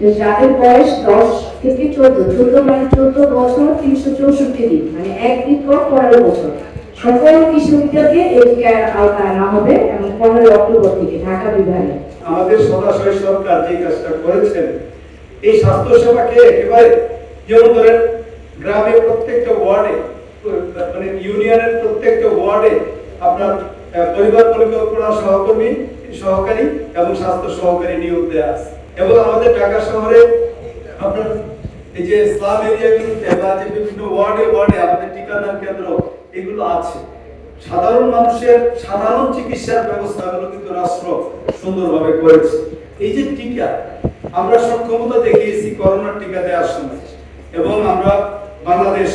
যাদের বয়স দশ থেকে চোদ্দ চোদ্দ মানে চোদ্দ বছর, তিনশো চৌষট্টি দিন মানে একদিন পর পনেরো বছর। সকল এই আওতায় আনা হবে এবং পনেরোই অক্টোবর থেকে ঢাকা বিভাগে। আমাদের সরকার যে কাজটা করেছেন, এই স্বাস্থ্য সেবাকে একেবারে, যেমন ধরেন, গ্রামের প্রত্যেকটা ওয়ার্ডে মানে ইউনিয়নের প্রত্যেকটা ওয়ার্ডে আপনার পরিবার পরিকল্পনা সহকর্মী, সহকারী এবং স্বাস্থ্য সহকারী নিয়োগ দেওয়া আছে। এবং আমাদের ঢাকা শহরে আপনার এই যে স্লাম এরিয়াগুলোতে বা যে বিভিন্ন ওয়ার্ডে ওয়ার্ডে আমাদের টিকাদান কেন্দ্র, এগুলো আছে। সাধারণ মানুষের সাধারণ চিকিৎসার ব্যবস্থাগুলো কিন্তু রাষ্ট্র সুন্দরভাবে করেছে। এই যে টিকা, আমরা সক্ষমতা দেখিয়েছি করোনার টিকা দেওয়ার সময়। এবং আমরা বাংলাদেশ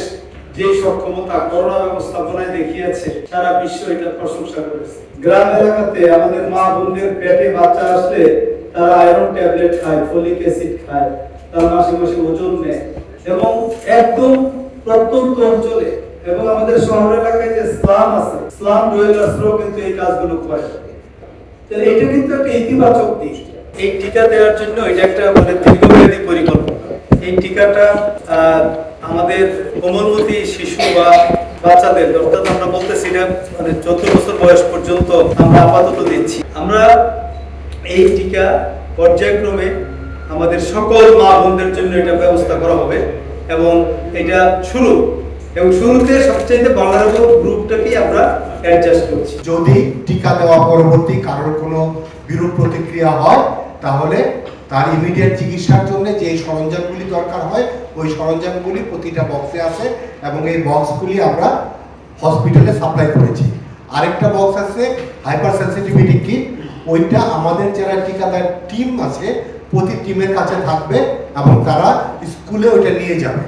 যে সক্ষমতা করোনা ব্যবস্থাপনায় দেখিয়েছে, সারা বিশ্ব এটা প্রশংসা করেছে। গ্রাম এলাকাতে আমাদের মা বোনদের পেটে বাচ্চা আসলে তারা আয়রন ট্যাবলেট খায় ফলিক অ্যাসিড খায়, তার মাসে মাসে ওজন নেয় এবং একদম প্রত্যন্ত অঞ্চলে এবং আমাদের শহর এলাকায় যে স্লাম আছে স্লাম ডুয়েলার্সরাও কিন্তু এই কাজগুলো করে তাহলে এটা কিন্তু একটা ইতিবাচক দিক। এই টিকা দেওয়ার জন্য এটা একটা মানে দীর্ঘমেয়াদী পরিকল্পনা। এই টিকাটা আমাদের কোমলমতি শিশু বা বাচ্চাদের, অর্থাৎ আমরা বলতেছি এটা মানে চোদ্দ বছর বয়স পর্যন্ত আমরা আপাতত দিচ্ছি। আমরা এই টিকা পর্যায়ক্রমে আমাদের সকল মা বোনদের জন্য এটা ব্যবস্থা করা হবে এবং এটা শুরু। এবং শুরুতে সবচেয়ে ভালনারেবল গ্রুপটাকেই আমরা অ্যাডজাস্ট করছি। যদি টিকা দেওয়া পরবর্তী কারোর কোনো বিরূপ প্রতিক্রিয়া হয়, তাহলে তার ইমিডিয়েট চিকিৎসার জন্য যে সরঞ্জামগুলি দরকার হয়, ওই সরঞ্জামগুলি প্রতিটা বক্সে আছে এবং এই বক্সগুলি আমরা হসপিটালে সাপ্লাই করেছি। আরেকটা বক্স আছে হাইপার সেন্সিটিভিটি কিট ওইটা আমাদের যারা টিকাদার টিম আছে, প্রতি টিমের কাছে থাকবে এবং তারা স্কুলে ওইটা নিয়ে যাবে।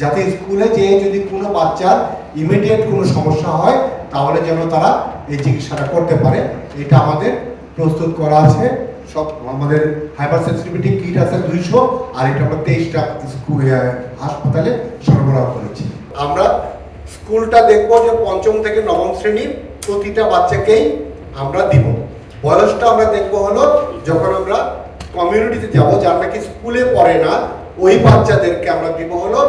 যাতে স্কুলে যে যদি কোনো বাচ্চার ইমিডিয়েট কোনো সমস্যা হয়, তাহলে যেন তারা এই চিকিৎসাটা করতে পারে। এটা আমাদের প্রস্তুত করা আছে। সব আমাদের হাইপার সেন্সিটিভিটি কিট আছে দুইশো, আর এটা আমরা তেইশটা স্কুল হাসপাতালে সরবরাহ করেছি। আমরা স্কুলটা দেখব যে পঞ্চম থেকে নবম শ্রেণির প্রতিটা বাচ্চাকেই আমরা দিব। বয়সটা আমরা দেখব হলো যখন আমরা কমিউনিটিতে যাব, যার নাকি স্কুলে পড়ে না, ওই বাচ্চাদেরকে আমরা দিব হলো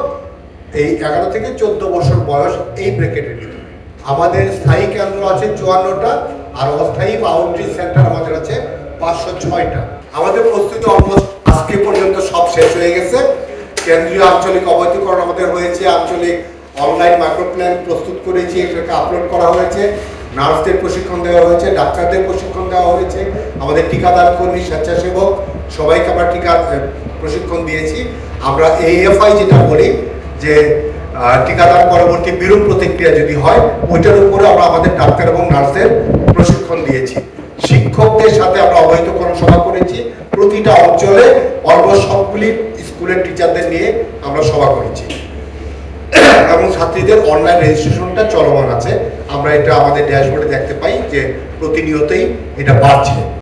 এই এগারো থেকে চোদ্দ বছর বয়স এই ব্রেকেটের ভিতরে আমাদের স্থায়ী কেন্দ্র আছে চুয়ান্নটা, আর অস্থায়ী বাউন্ডারি সেন্টার আমাদের আছে পাঁচশো ছয়টা। আমাদের প্রস্তুতি অলমোস্ট আজকে পর্যন্ত সব শেষ হয়ে গেছে। কেন্দ্রীয় আঞ্চলিক অবৈধকরণ আমাদের হয়েছে, আঞ্চলিক অনলাইন মাইক্রো প্ল্যান প্রস্তুত করেছি, এটাকে আপলোড করা হয়েছে। নার্সদের প্রশিক্ষণ দেওয়া হয়েছে ডাক্তারদের প্রশিক্ষণ দেওয়া হয়েছে আমাদের টিকাদান কর্মী স্বেচ্ছাসেবক সবাইকে আমরা টিকা প্রশিক্ষণ দিয়েছি। আমরা এএফআই যেটা বলি যে আহ, টিকাদান পরবর্তী বিরূপ প্রতিক্রিয়া যদি হয় ওইটার উপরে আমরা আমাদের ডাক্তার এবং নার্সদের প্রশিক্ষণ দিয়েছি। শিক্ষকদের সাথে আমরা অবহিতকরণ সভা করেছি। প্রতিটা অঞ্চলে অল্প সবগুলি স্কুলের টিচারদের নিয়ে আমরা সভা করেছি। এবং ছাত্রীদের অনলাইন রেজিস্ট্রেশনটা চলমান আছে। আমরা এটা আমাদের ড্যাশবোর্ডে দেখতে পাই যে প্রতিনিয়তই এটা বাড়ছে।